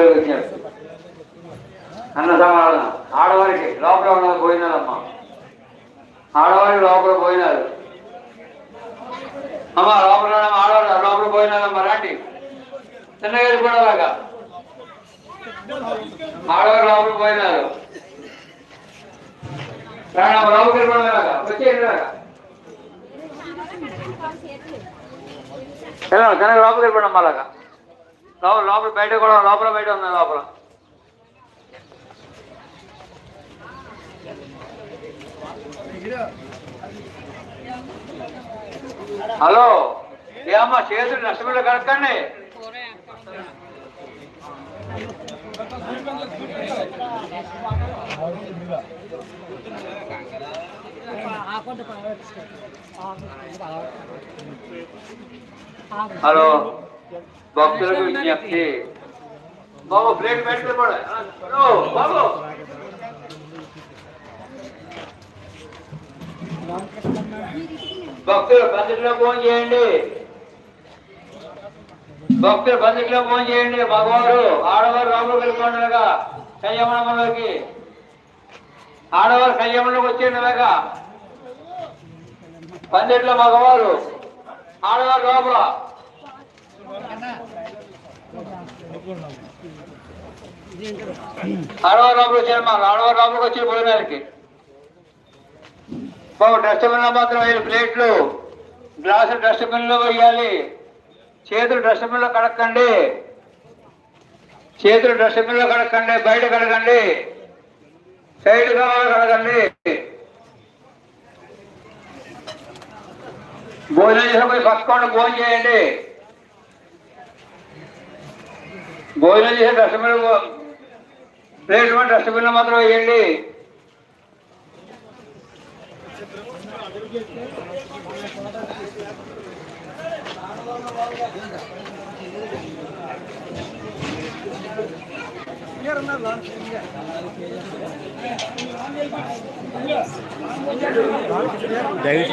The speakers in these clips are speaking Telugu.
ఉద్యోగం విజ్ఞప్తి అన్న సమాధానం. ఆడవారికి లోపల ఉన్నది పోయినారమ్మా. ఆడవారికి లోపల పోయినారు. అమ్మ లోపల ఆడవారు లోపల పోయినారమ్మా రాండి. చిన్నగారు కూడా అలాగా ఆడవారు లోపల పోయినారు. రండి అమ్మ లోపలికి వెళ్ళిపోవడాలాగా వచ్చేయండి లాగా? వెళ్ళండి లోపలికి వెళ్ళిపోవడం అలాగా లోపల లోపల బయట కూడా లోపల బయట ఉంది లోపల. హలో ఏ అమ్మ చేతులు నష్టపడి కడకండి హలో. భక్తులకు విజ్ఞప్తి. బాబు ప్లేట్ పెట్టుకుని కూడా బాబు. భక్తులు బంధుకులో ఫోన్ చేయండి. భక్తులు బంధుకులో ఫోన్ చేయండి. మగవారు ఆడవారు రాములు వెళ్ళిపోండిగా సంయమనంలోకి ఆడవారు కయ్యమణకు వచ్చేండిగా పందిట్లో మగవారు ఆడవారు లోపల ఆడవారు లోపల వచ్చారు మా ఆడవారు లోపలికి వచ్చి భోజనాలకి బాబు డస్ట్బిన్లో మాత్రం ఐదు ప్లేట్లు. గ్లాసు డస్ట్బిన్లో వేయాలి చేతులు డస్ట్బిన్లో కడకండి చేతులు డస్ట్బిన్లో కడకండి బయట కడగండి. సైడ్ కావాలి కడగండి. భోజనం చేసినప్పుడు పక్కకుండా భోజనం చేయండి. భోజనం చేసే డస్ట్బిన్ ప్లేట్ డస్ట్బిన్ మాత్రం వేయండి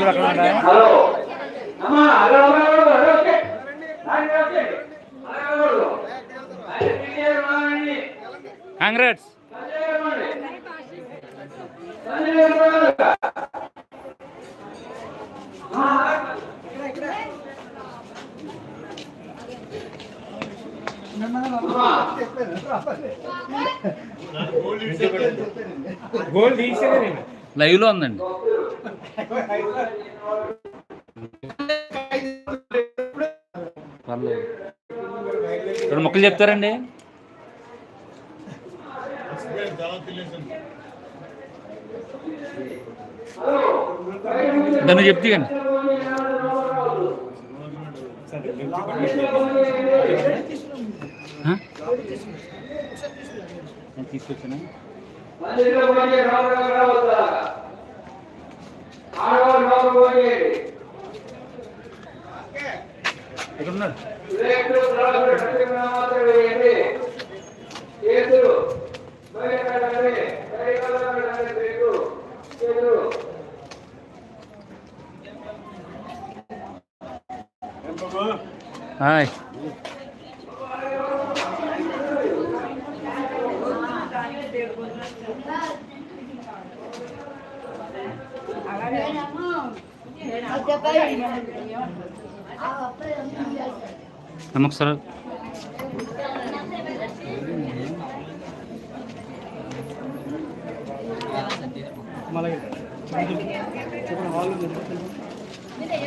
అక్కడ? హలో అమ్మా హలో కాంగ్రెస్. లైవ్లో ఉందండి. రెండు మొక్కలు చెప్తారండి. దాన్ని చెప్తే కానీ. తీసుకొచ్చాను రావద్దా? ఆడవారు లోపల పోయి ఇక్కడ ఉన్నాడు ప్లేట్లు, గ్లాసులు, డస్ట్బిన్ మాత్రం వేయండి. చేతులు బయట కడగండి. బయట కడగండి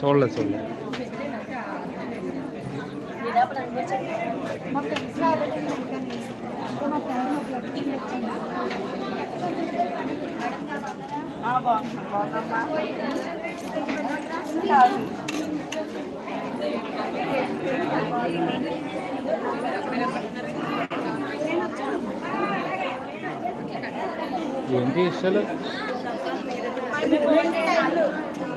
చూడలేదు చూడలేదు. ఏంటి ఇష్టాలు?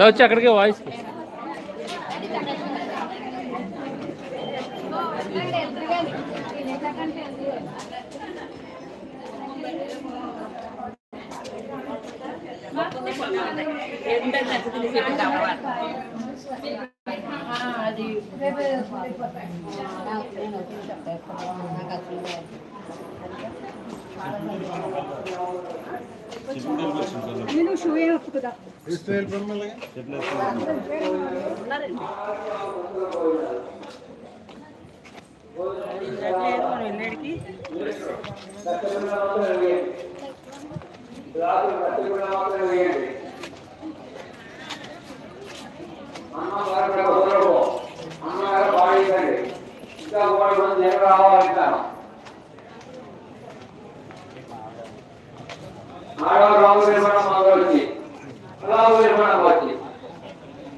వచ్చి అక్కడికి వాయిస్ నేను షూ ఏ ఒప్పుకుదా అమ్మగారు బాగుందండి ఇంకా మూడు మంది నేను రావాలంటాను ఆడవ రాము నిర్మాణం మాకు రాము నిర్మాణం వచ్చి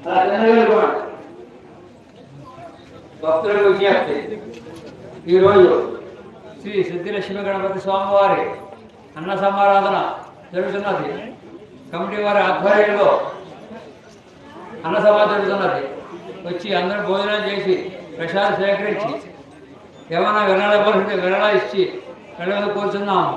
అలా జనరల్ నిర్మాణం భక్తులకు విజ్ఞప్తి. ఈరోజు శ్రీ సిద్ధిలక్ష్మి గణపతి స్వామివారి అన్న సమారాధన జరుగుతున్నది. కమిటీ వారి ఆధ్వర్యంలో అన్న సభ జరుగుతున్నది. వచ్చి అందరూ భోజనం చేసి ప్రసాదం సేకరించి ఏమైనా వినాల పరిస్థితి వినడా ఇచ్చి వెళ్ళదు కూర్చున్నాము.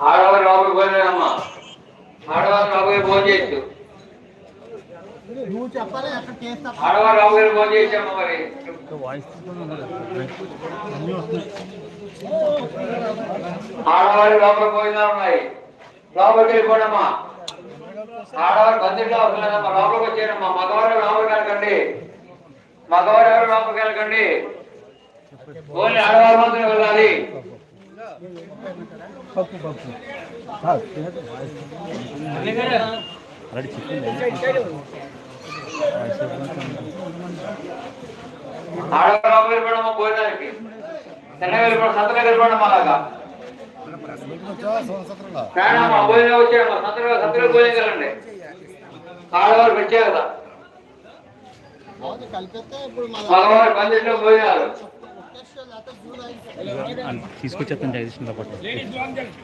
ఆడవారు లోపలికి పోయినారమ్మా. ఆడవారు లోపలికి ఫోన్ చేయొచ్చు నువ్వు చెప్పాలి ఎక్కడ చేస్తా ఆడవారు లోపలికి ఫోన్ చేయొచ్చమ్మా మరి. ఆడవారు లోపలికి పోయినా ఉన్నాయి లోపలికి వెళ్ళిపోండమ్మా. ఆడవారు బందిట్లో వస్తున్నారమ్మా లోపలికి వచ్చారమ్మా మగవారు లోపలికి వెళ్ళకండి. మగవారు ఎవరు లోపలికి వెళ్ళకండి? ఓన్లీ ఆడవారు మాత్రమే వెళ్ళాలి. ఆడవారు లోపలికి వెళ్ళిపోవడమ్మా భోజనానికి. తిన్నగా వెళ్ళిపోవడం సంతగా వెళ్ళిపోవడం అలాగా. ప్రాణమ్మా భోజనం ఆడవారు పెట్టే కదా. మగవారు బందిట్లో భోజనాలు తీసుకొచ్చేస్తాను జగదీశ్వర పట్టు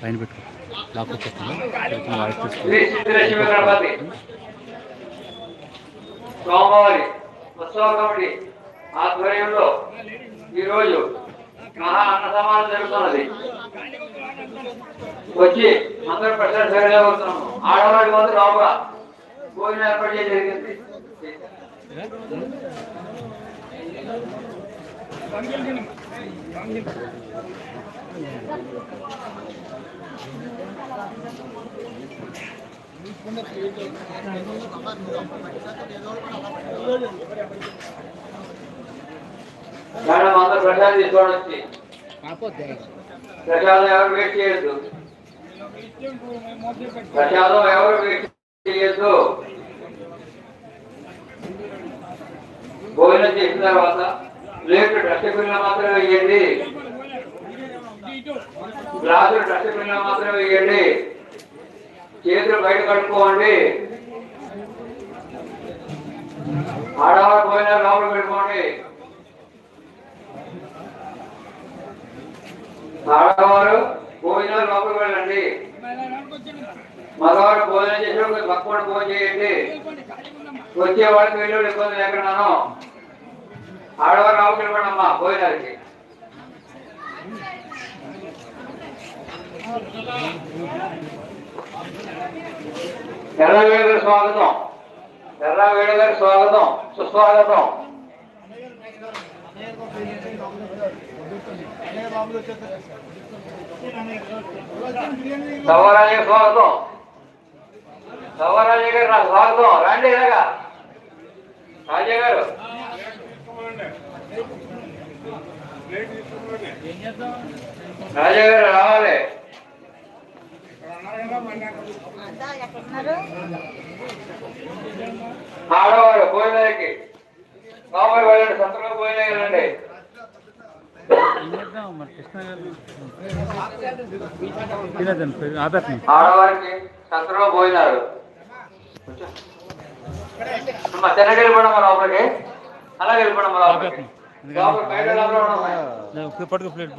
పైన పెట్టు. లాక్ వచ్చేస్తాను. వాయిస్ తీసుకో. శ్రీ సిద్ధిలక్ష్మి గణపతి సోమవారి ఉత్సవ కమిటీ ఆధ్వర్యంలో ఈరోజు మహా అన్న సమానం జరుగుతున్నది. వచ్చి అందరూ ప్రశ్న సరిగా వస్తున్నాము ఆడవాళ్ళకి మాత్రం రావుగా. భోజనం ఏర్పాటు చేసి జరిగింది. మేడం అందరూ ప్రసాదం తీసుకోవడం వచ్చి. ప్రసాదం ఎవరు వెయిట్ చేయొద్దు. ప్రసాదం ఎవరు వెయిట్ చేయొద్దు. భోజనం చేసిన తర్వాత ప్లేట్ డస్ట్బిన్లో మాత్రమే వేయండి. గ్లాసులు డస్ట్బిన్లో మాత్రమే వేయండి. చేతులు బయట కట్టుకోండి ఆడవాళ్ళు పోయినా లోపల పెట్టుకోండి. ఆడవారు భోజనాలు లోపలికి వెళ్ళండి. మగవారు భోజనం చేసినప్పుడు పక్కవాడు భోజనం చేయండి. వచ్చే వాళ్ళకి వెళ్ళి ఇబ్బంది లేకున్నాను ఆడవారు లోపలికి వెళ్ళండి అమ్మా భోజనాలకి ఎర్రవేడు గారి స్వాగతం. ఎర్రవేడు గారి స్వాగతం. సుస్వాగతం. సవరాజయ్య స్వాగతం. సవరాజయ్య గారు నా స్వాగతం. రండి ఇలాగా. రాజయ్య గారు. రాజయ్య గారు రావాలి. ఆడవారు భోజనానికి. మామూలు వెళ్ళండి భోజనం వెళ్ళండి ఏం చేద్దాం మరి కృష్ణ గారు తినేదండి ఆధార్ ఆడవారికి సంతలో అమ్మ తినగ వెళ్ళిపోవడం లోపలికి. వెళ్ళిపోవడం లోపలికి. పట్టుకు ప్లేట్